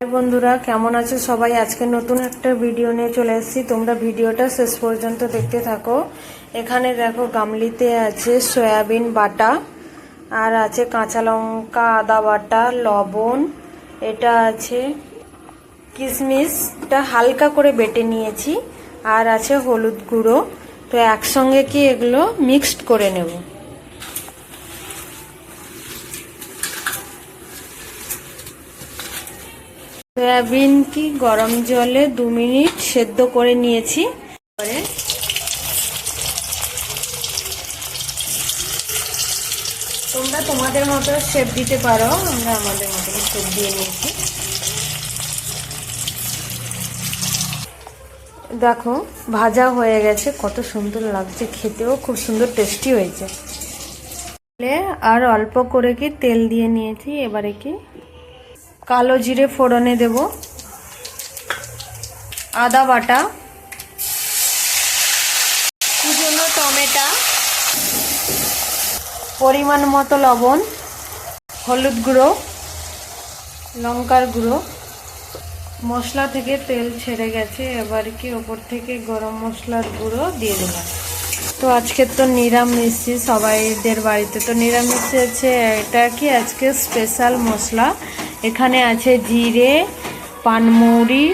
বন্ধুরা, কেমন আছো সবাই? আজকে নতুন একটা ভিডিও নিয়ে চলে এসেছি। তোমরা ভিডিওটা শেষ পর্যন্ত দেখতে থাকো। এখানে দেখো গামলিতে আছে সয়াবিন বাটা, আর আছে কাঁচা লঙ্কা, আদা বাটা, লবণ, এটা আছে কিশমিশটা হালকা করে বেটে নিয়েছি, আর আছে হলুদ গুঁড়ো। তো একসঙ্গে কি এগুলো মিক্সড করে নেব? সয়াবিন কি গরম জলে দু মিনিট সেদ্ধ করে নিয়েছি। তোমরা তোমাদের মতো শেপ দিতে পারো, আমরা আমাদের মতো শেপ দিয়ে নিয়েছি। দেখো, ভাজা হয়ে গেছে, কত সুন্দর লাগছে খেতেও, খুব সুন্দর টেস্টি হয়েছে। আর অল্প করে কি তেল দিয়ে নিয়েছি, এবারে কি কালো জিরে ফোড়নে দেব। আদা বাটা। কুচনো টমেটো। পরিমাণ মতো লবণ। হলুদ গুঁড়ো। লঙ্কার গুঁড়ো। মশলা থেকে তেল ছেড়ে গেছে, এবার কি ওপর থেকে গরম মশলার গুঁড়ো দিয়ে দিলাম তো আজকে তো নিরামিষ সবাইদের বাড়িতে তো নিরামিষ আছে। এটা কি আজকে স্পেশাল মশলা? এখানে আছে জিরে, পানমৌরি,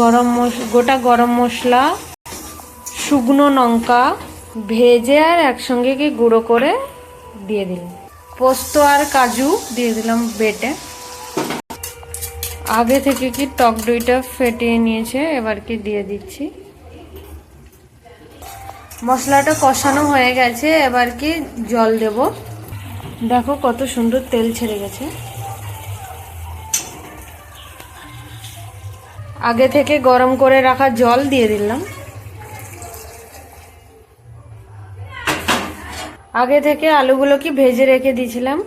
গরম গোটা গরম মশলা, শুকনো লঙ্কা, ভেজে আর একসঙ্গে কি গুঁড়ো করে দিয়ে দিলাম। পোস্ত আর কাজু দিয়ে দিলাম বেটে। আগে থেকে কি টক দইটা ফেটিয়ে নিয়েছে, এবার কি দিয়ে দিচ্ছি? মশলাটা কষানো হয়ে গেছে, এবার কি জল দেব। দেখো কত সুন্দর তেল ছেড়ে গেছে। আগে থেকে গরম করে রাখা জল দিয়ে দিলাম। আগে থেকে আলুগুলো কি ভেজে রেখে দিয়েছিলাম,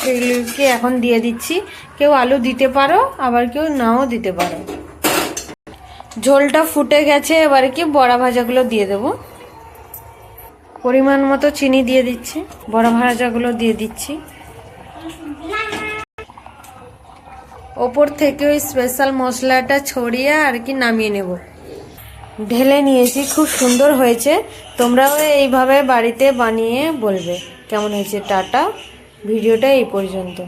সেগুলোকে এখন দিয়ে দিচ্ছি। কেউ আলু দিতে পারো, আবার কেউ নাও দিতে পারো। ঝোলটা ফুটে গেছে, এবার কি বড়া ভাজাগুলো দিয়ে দেব। পরিমাণ মতো চিনি দিয়ে দিচ্ছি, বড়া ভাজাগুলো দিয়ে দিচ্ছি। ওপর থেকে ওই স্পেশাল মশলাটা ছড়িয়ে আর কি নামিয়ে নেব। ঢেলে নিয়েছি, খুব সুন্দর হয়েছে। তোমরাও এইভাবে বাড়িতে বানিয়ে বলবে। কেমন হয়েছে? টাটা। ভিডিওটা এই পর্যন্ত।